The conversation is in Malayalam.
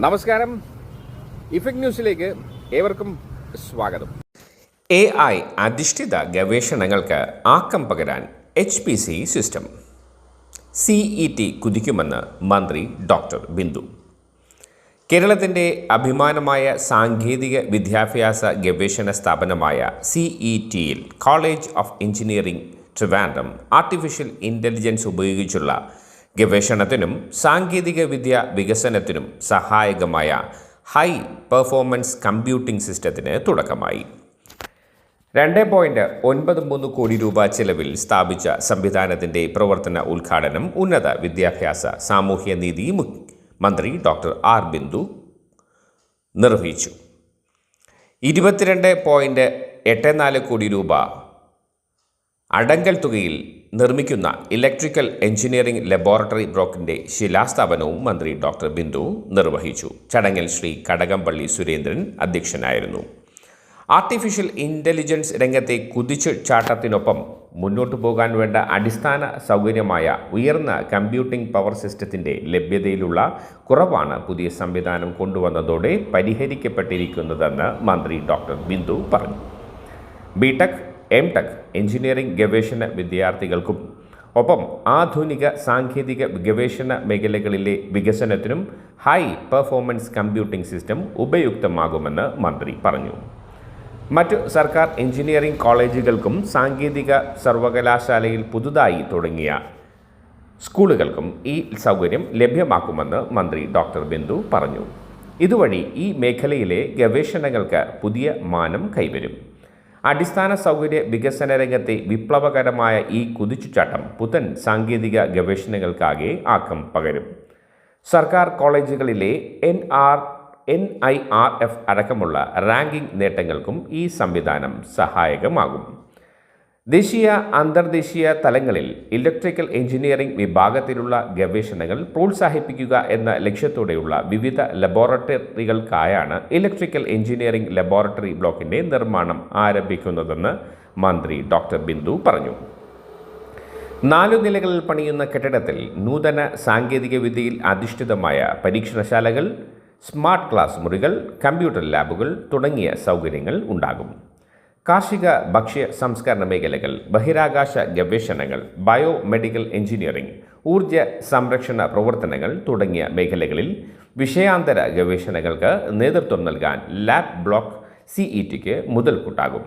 നമസ്കാരം. ഇഫക്ട് ന്യൂസിലേക്ക് ഏവർക്കും സ്വാഗതം. എ ഐ അധിഷ്ഠിത ഗവേഷണങ്ങൾക്ക് ആക്കം പകരാൻ H P C system. C E T കുതിക്കുമെന്ന് മന്ത്രി ഡോക്ടർ ബിന്ദു. കേരളത്തിന്റെ അഭിമാനമായ സാങ്കേതിക വിദ്യാഭ്യാസ ഗവേഷണ സ്ഥാപനമായ സി ഇ ടിയിൽ college of engineering Trivandrum artificial intelligence ഉപയോഗിച്ചുള്ള ഗവേഷണത്തിനും സാങ്കേതിക വിദ്യ വികസനത്തിനും സഹായകമായ ഹൈ പെർഫോമൻസ് കമ്പ്യൂട്ടിംഗ് സിസ്റ്റത്തിന് തുടക്കമായി. രണ്ട് പോയിന്റ് ഒൻപത് മൂന്ന് കോടി രൂപ ചെലവിൽ സ്ഥാപിച്ച സംവിധാനത്തിന്റെ പ്രവർത്തന ഉദ്ഘാടനം ഉന്നത വിദ്യാഭ്യാസ സാമൂഹ്യ നീതി മന്ത്രി ഡോക്ടർ ആർ ബിന്ദു നിർവഹിച്ചു. ഇരുപത്തിരണ്ട് പോയിന്റ് എട്ട് നാല് കോടി രൂപ അടങ്കൽ തുകയിൽ നിർമ്മിക്കുന്ന ഇലക്ട്രിക്കൽ എഞ്ചിനീയറിംഗ് ലബോറട്ടറി ബ്ലോക്കിന്റെ ശിലാസ്ഥാപനവും മന്ത്രി ഡോക്ടർ ബിന്ദു നിർവഹിച്ചു. ചടങ്ങിൽ ശ്രീ കടകംപള്ളി സുരേന്ദ്രൻ അധ്യക്ഷനായിരുന്നു. ആർട്ടിഫിഷ്യൽ ഇന്റലിജൻസ് രംഗത്തെ കുതിച്ചു ചാട്ടത്തിനൊപ്പം മുന്നോട്ടു പോകാൻ വേണ്ട അടിസ്ഥാന സൗകര്യമായ ഉയർന്ന കമ്പ്യൂട്ടിംഗ് പവർ സിസ്റ്റത്തിന്റെ ലഭ്യതയിലുള്ള കുറവാണ് പുതിയ സംവിധാനം കൊണ്ടുവന്നതോടെ പരിഹരിക്കപ്പെട്ടിരിക്കുന്നതെന്ന് മന്ത്രി ഡോക്ടർ ബിന്ദു പറഞ്ഞു. ബിടെക് എം ടെക് എഞ്ചിനീയറിംഗ് ഗവേഷണ വിദ്യാർത്ഥികൾക്കും ഒപ്പം ആധുനിക സാങ്കേതിക ഗവേഷണ മേഖലകളിലെ വികസനത്തിനും ഹൈ പെർഫോമൻസ് കമ്പ്യൂട്ടിംഗ് സിസ്റ്റം ഉപയുക്തമാകുമെന്ന് മന്ത്രി പറഞ്ഞു. മറ്റു സർക്കാർ എഞ്ചിനീയറിംഗ് കോളേജുകൾക്കും സാങ്കേതിക സർവകലാശാലയിൽ പുതുതായി തുടങ്ങിയ സ്കൂളുകൾക്കും ഈ സൗകര്യം ലഭ്യമാക്കുമെന്ന് മന്ത്രി ഡോക്ടർ ബിന്ദു പറഞ്ഞു. ഇതുവഴി ഈ മേഖലയിലെ ഗവേഷണങ്ങൾക്ക് പുതിയ മാനം കൈവരും. അടിസ്ഥാന സൗകര്യ വികസന രംഗത്തെ വിപ്ലവകരമായ ഈ കുതിച്ചുചാട്ടം പുത്തൻ സാങ്കേതിക ഗവേഷണങ്ങൾക്കാകെ ആക്കം പകരും. സർക്കാർ കോളേജുകളിലെ N R N I R F അടക്കമുള്ള റാങ്കിംഗ് നേട്ടങ്ങൾക്കും ഈ സംവിധാനം സഹായകമാകും. ദേശീയ അന്തർദേശീയ തലങ്ങളിൽ ഇലക്ട്രിക്കൽ എഞ്ചിനീയറിംഗ് വിഭാഗത്തിലുള്ള ഗവേഷണങ്ങൾ പ്രോത്സാഹിപ്പിക്കുക എന്ന ലക്ഷ്യത്തോടെയുള്ള വിവിധ ലബോറട്ടറികൾക്കായാണ് ഇലക്ട്രിക്കൽ എഞ്ചിനീയറിംഗ് ലബോറട്ടറി ബ്ലോക്കിന്റെ നിർമ്മാണം ആരംഭിക്കുന്നതെന്ന് മന്ത്രി ഡോക്ടർ ബിന്ദു പറഞ്ഞു. നാലു നിലകളിൽ പണിയുന്ന കെട്ടിടത്തിൽ നൂതന സാങ്കേതിക വിദ്യയിൽ അധിഷ്ഠിതമായ പരീക്ഷണശാലകൾ സ്മാർട്ട് ക്ലാസ് മുറികൾ കമ്പ്യൂട്ടർ ലാബുകൾ തുടങ്ങിയ സൗകര്യങ്ങൾ ഉണ്ടാകും. കാർഷിക ഭക്ഷ്യ സംസ്കരണ മേഖലകൾ ബഹിരാകാശ ഗവേഷണങ്ങൾ ബയോ മെഡിക്കൽ എഞ്ചിനീയറിംഗ് ഊർജ സംരക്ഷണ പ്രവർത്തനങ്ങൾ തുടങ്ങിയ മേഖലകളിൽ വിഷയാന്തര ഗവേഷണങ്ങൾക്ക് നേതൃത്വം നൽകാൻ ലാബ് ബ്ലോക്ക് സി ഇ മുതൽക്കൂട്ടാകും.